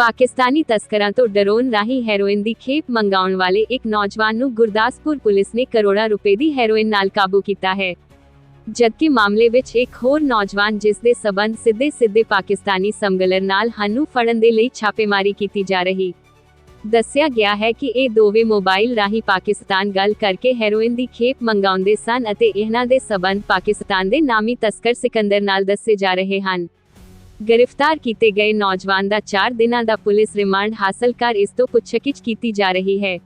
ਪਾਕਿਸਤਾਨੀ ਤਸਕਰਾਂ ਤੋਂ ਡਰੋਨ ਰਾਹੀਂ ਹੈਰੋਇਨ ਦੀ ਖੇਪ ਮੰਗਾਉਣ ਵਾਲੇ ਇੱਕ ਨੌਜਵਾਨ ਨੂੰ ਗੁਰਦਾਸਪੁਰ ਪੁਲਿਸ ਨੇ ਕਰੋੜਾਂ ਰੁਪਏ ਦੀ ਹੈਰੋਇਨ ਨਾਲ ਕਾਬੂ ਕੀਤਾ ਹੈ। ਜਦਕਿ ਮਾਮਲੇ ਵਿੱਚ ਇੱਕ ਹੋਰ ਨੌਜਵਾਨ ਜਿਸ ਦੇ ਸਬੰਧ ਸਿੱਧੇ ਸਿੱਧੇ ਪਾਕਿਸਤਾਨੀ ਸਮਗਲਰ ਨਾਲ ਹਨ ਫੜਨ ਦੇ ਲਈ ਛਾਪੇਮਾਰੀ ਕੀਤੀ ਜਾ ਰਹੀ। ਦੱਸਿਆ ਗਿਆ ਹੈ ਕਿ ਇਹ ਦੋਵੇਂ ਮੋਬਾਈਲ ਰਾਹੀਂ ਪਾਕਿਸਤਾਨ ਗੱਲ ਕਰਕੇ ਹੈਰੋਇਨ ਦੀ ਖੇਪ ਮੰਗਾਉਂਦੇ ਸਨ ਅਤੇ ਇਹਨਾਂ ਦੇ ਸਬੰਧ ਪਾਕਿਸਤਾਨ ਦੇ ਨਾਮੀ ਤਸਕਰ ਸਿਕੰਦਰ ਨਾਲ ਦੱਸੇ ਜਾ ਰਹੇ ਹਨ। ਗ੍ਰਿਫਤਾਰ ਕੀਤੇ ਗਏ ਨੌਜਵਾਨ ਦਾ 4 ਦਿਨਾਂ ਦਾ ਪੁਲਿਸ ਰਿਮਾਂਡ ਹਾਸਲ ਕਰ ਇਸ ਤੋਂ ਪੁੱਛਗਿੱਛ ਕੀਤੀ ਜਾ ਰਹੀ ਹੈ।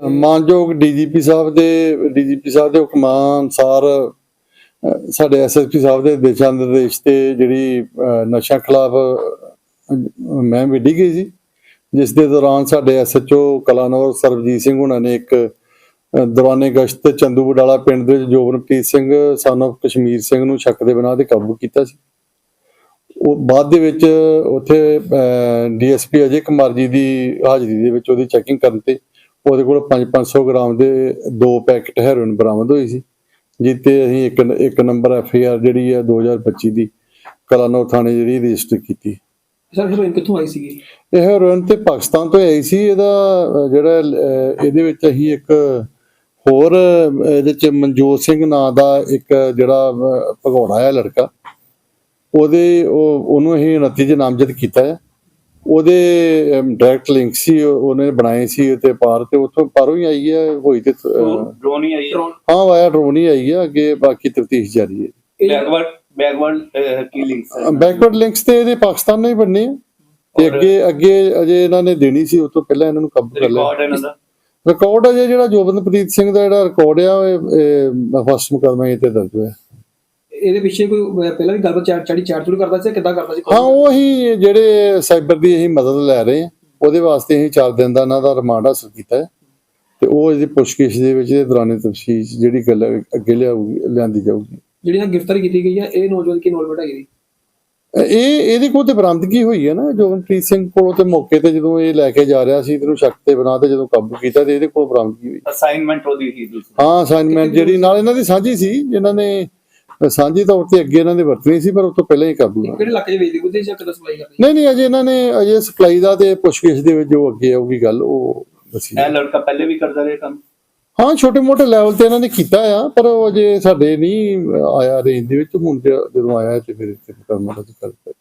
ਮਾਨਯੋਗ ਡੀਜੀਪੀ ਸਾਹਿਬ ਦੇ ਡੀਜੀਪੀ ਸਾਹਿਬ ਦੇ ਹੁਕਮਾਂ ਅਨੁਸਾਰ ਅਹ, ਸਾਡੇ ਐਸਐਸਪੀ ਸਾਹਿਬ ਦੇ ਦਿਸ਼ਾ ਨਿਰਦੇਸ਼ ਤੇ ਜਿਹੜੀ ਅਹ, ਨਸ਼ਾ ਖਿਲਾਫ ਮੈਂ ਵਿੱਢੀ ਗਈ ਸੀ। ਜਿਸ ਦੇ ਦੌਰਾਨ ਸਾਡੇ ਐਸਐਚਓ ਕਲਾਨੌਰ ਸਰਬਜੀਤ ਸਿੰਘ ਉਹਨਾਂ ਨੇ ਇੱਕ ਅਹ, ਦੌਰਾਨੇ ਗਸ਼ਤ ਚੰਦੂ ਬਡਾਲਾ ਪਿੰਡ ਦੇ ਵਿੱਚ ਜੋਬਨਪ੍ਰੀਤ ਸਿੰਘ ਸਨ of ਕਸ਼ਮੀਰ ਸਿੰਘ ਨੂੰ ਸ਼ੱਕ ਦੇ ਬਿਨਾਂ ਤੇ ਕਾਬੂ ਕੀਤਾ ਸੀ। ਉਹ ਬਾਅਦ ਦੇ ਵਿੱਚ ਉੱਥੇ ਡੀਐਸਪੀ ਅਜੇ ਕੁਮਾਰ ਜੀ ਦੀ ਹਾਜ਼ਰੀ ਦੇ ਵਿੱਚ ਉਹਦੀ ਚੈਕਿੰਗ ਕਰਨ ਤੇ ਉਹਦੇ ਕੋਲ 5-500 ਗ੍ਰਾਮ ਦੇ ਦੋ ਪੈਕੇਟ ਹੈਰੋਇਨ ਬਰਾਮਦ ਹੋਈ ਸੀ ਜਿੱਤੇ ਅਸੀਂ ਇੱਕ ਇੱਕ ਨੰਬਰ ਐਫ ਆਈ ਆਰ ਜਿਹੜੀ ਹੈ 2025 ਦੀ ਕਲਾਨੌਰ ਥਾਣੇ ਜਿਹੜੀ ਰਜਿਸਟਰ ਕੀਤੀ। ਸਰ ਹੀਰੋਇਨ ਕਿੱਥੋਂ ਆਈ ਸੀਗੀ? ਇਹ ਹੈਰੋਇਨ ਤੇ ਪਾਕਿਸਤਾਨ ਤੋਂ ਆਈ ਸੀ ਇਹਦਾ ਜਿਹੜਾ ਇਹਦੇ ਵਿੱਚ ਅਸੀਂ ਇੱਕ ਹੋਰ ਇਹਦੇ ਚ ਮਨਜੋਤ ਸਿੰਘ ਨਾਂ ਦਾ ਇੱਕ ਜਿਹੜਾ ਭਗੌੜਾ ਹੈ ਲੜਕਾ ਉਹਦੇ ਉਹ ਉਹਨੂੰ ਅਸੀਂ 29 ਚ ਨਾਮਜ਼ਦ ਕੀਤਾ ਹੈ। ਉਹਦੇ ਡਾਇਰੈਕਟ ਲਿੰਕ ਸੀ ਉਹ- ਉਹਨੇ ਬਣਾਏ ਸੀ ਤੇ ਪਾਰ ਤੇ ਉੱਥੋਂ ਪਾਰੋਂ ਹੀ ਆਈ ਹੈ ਹੋਈ ਤੇ ਡਰੋਨ ਹੀ ਆਈ ਹਾਂ? ਵਾਇਆ ਡਰੋਨ ਹੀ ਆਈ ਹੈ ਅੱਗੇ ਬਾਕੀ ਤਫਤੀਸ਼ ਜਾਰੀ ਹੈ। ਬੈਕਵਰਡ ਬੈਕਵਰਡ ਕੀ ਲਿੰਕਸ ਹੈ? ਬੈਕਵਰਡ ਲਿੰਕਸ ਤੇ ਇਹਦੇ ਪਾਕਿਸਤਾਨ ਨਾਲ ਹੀ ਬਣਨੇ ਤੇ ਅੱਗੇ ਅੱਗੇ ਅਜੇ ਇਹਨਾਂ ਨੇ ਦੇਣੀ ਸੀ ਉਸ ਤੋਂ ਪਹਿਲਾਂ ਇਹਨਾਂ ਨੂੰ ਕਾਬੂ ਕਰ ਲਿਆ। ਰਿਕਾਰਡ ਇਹਨਾਂ ਦਾ? ਰਿਕਾਰਡ ਅਜੇ ਜਿਹੜਾ ਜੋਬਨਪ੍ਰੀਤ ਸਿੰਘ ਦਾ ਜਿਹੜਾ ਰਿਕਾਰਡ ਆ ਇਹ ਫਸਟ ਮੁਕਦਮਾ ਇਹ ਤੇ ਦਰਜ ਹੋਇਆ। ਇਹਦੇ ਪਿੱਛੇ ਕੋਈ ਪਹਿਲਾਂ ਵੀ ਗੱਲਬਾਤ ਚਾਰ ਚੜੀ ਚਾਰ ਚੂੜ ਕਰਦਾ ਸੀ ਕਿੱਦਾਂ ਕਰਦਾ ਸੀ? ਹਾਂ ਉਹ ਅਸੀਂ ਜਿਹੜੇ ਸਾਈਬਰ ਦੀ ਅਸੀਂ ਮਦਦ ਲੈ ਰਹੇ ਹਾਂ ਉਹਦੇ ਵਾਸਤੇ ਅਸੀਂ 4 ਦਿਨ ਦਾ ਇਹਨਾਂ ਦਾ ਰਿਮਾਂਡ ਹਾਸਲ ਕੀਤਾ ਹੈ। ਤੇ ਉਹ ਇਹਦੀ ਪੁੱਛਗਿੱਛ ਦੇ ਵਿੱਚ ਇਹਦੇ ਦੌਰਾਨੇ ਤਫਸੀਸ਼ ਜਿਹੜੀ ਗੱਲ ਹੈ, ਅੱਗੇ ਲਿਆਊਗੀ ਲਿਆਂਦੀ ਜਾਊਗੀ। ਜਿਹੜੀ ਗ੍ਰਿਫਤਾਰੀ ਕੀਤੀ ਗਈ ਹੈ ਇਹ ਨੌਜਵਾਨ ਕੀ ਇਨਵੋਲਵਮੈਂਟ ਹੈਗੀ? ਜੀ ਇਹ ਇਹਦੇ ਕੋਲ ਤੇ ਬਰਾਮਦਗੀ ਹੋਈ ਹੈ ਨਾ? ਜੋਬਨਪ੍ਰੀਤ ਸਿੰਘ ਕੋਲੋਂ ਤੇ ਮੌਕੇ ਤੇ ਜਦੋਂ ਇਹ ਲੈ ਕੇ ਜਾ ਰਿਹਾ ਸੀ ਇਹਨੂੰ ਸ਼ੱਕ ਤੇ ਬਣਾ ਤੇ ਜਦੋਂ ਕਾਬੂ ਕੀਤਾ ਤੇ ਇਹਦੇ ਕੋਲ ਬਰਾਮਦਗੀ ਹੋਈ? ਅਸਾਈਨਮੈਂਟ ਉਹਦੀ ਹੀ ਦੂਸਰੀ। ਹਾਂ ਅਸਾਈਨਮੈਂਟ ਜਿਹੜੀ ਨਾਲ ਇਹਨਾਂ ਦੀ ਸਾਂਝੀ ਸੀ ਜਿਨ੍ਹਾਂ ਨੇ ਸਾਂਝੀ ਤੌਰ ਤੇ ਅੱਗੇ ਇਹਨਾਂ ਦੇ ਵਰਤਣੀ ਸੀ ਪਰ ਉਸ ਤੋਂ ਪਹਿਲਾਂ ਹੀ ਕਾਬੂ ਆ ਕਿਹੜੇ ਇਲਾਕੇ 'ਚ ਵੇਚਦੀ ਬੁੱਧੀ ਜਾਂ ਕਿੱਦਾਂ ਸਪਲਾਈ ਕਰਦੀ ਨਹੀਂ ਨਹੀਂ ਅਜੇ ਇਹਨਾਂ ਨੇ ਅਜੇ ਸਪਲਾਈ ਦਾ ਤੇ ਪੁੱਛਗਿੱਛ ਦੇ ਵਿੱਚ ਜੋ ਅੱਗੇ ਆਊਗੀ ਗੱਲ ਉਹ ਦੱਸੀ ਇਹ ਲੜਕਾ ਪਹਿਲੇ ਵੀ ਕਰਦਾ ਰਿਹਾ ਕੰਮ? ਹਾਂ ਛੋਟੇ ਮੋਟੇ ਲੈਵਲ ਤੇ ਇਹਨਾਂ ਨੇ ਕੀਤਾ ਆ ਪਰ ਉਹ ਅਜੇ ਸਾਡੇ ਨਹੀਂ ਆਇਆ ਰੇਂਜ ਦੇ ਵਿੱਚ। ਹੁਣ ਜਦੋਂ ਆਇਆ ਤੇ ਫਿਰ ਇੱਥੇ ਕਰਨਾ ਦਾ ਕਰਦਾ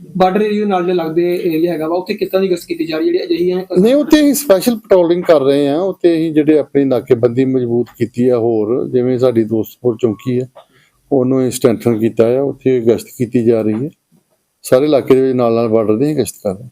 ਬਾਰਡਰ ਏਰੀਆ ਨਾਲ ਦੇ ਲੱਗਦੇ ਏਰੀਆ ਹੈਗਾ ਵਾ ਉੱਥੇ ਕਿਸ ਤਰ੍ਹਾਂ ਦੀ ਗਸ਼ਤ ਕੀਤੀ ਜਾ ਰਹੀ ਜਿਹੜੀ ਅਜਿਹੀਆਂ ਨਹੀਂ ਉੱਥੇ ਅਸੀਂ ਸਪੈਸ਼ਲ ਪੈਟਰੋਲਿੰਗ ਕਰ ਰਹੇ ਆ ਉੱਥੇ ਅਸੀਂ ਜਿਹੜੇ ਆਪਣੀ ਨਾਕੇਬੰਦੀ ਮਜ਼ਬੂਤ ਕੀਤੀ ਆ ਹੋਰ ਜਿਵੇਂ ਸਾਡੀ ਦੋਸਤਪੁਰ ਚੌਂਕੀ ਆ ਉਹਨੂੰ ਸਟੈਂਥਨ ਕੀਤਾ ਆ, ਉੱਥੇ ਗਸ਼ਤ ਕੀਤੀ ਜਾ ਰਹੀ ਹੈ। ਸਾਰੇ ਇਲਾਕੇ ਦੇ ਵਿੱਚ ਨਾਲ ਨਾਲ ਬਾਰਡਰ ਦੀ ਗਸ਼ਤ ਕਰ ਰਹੇ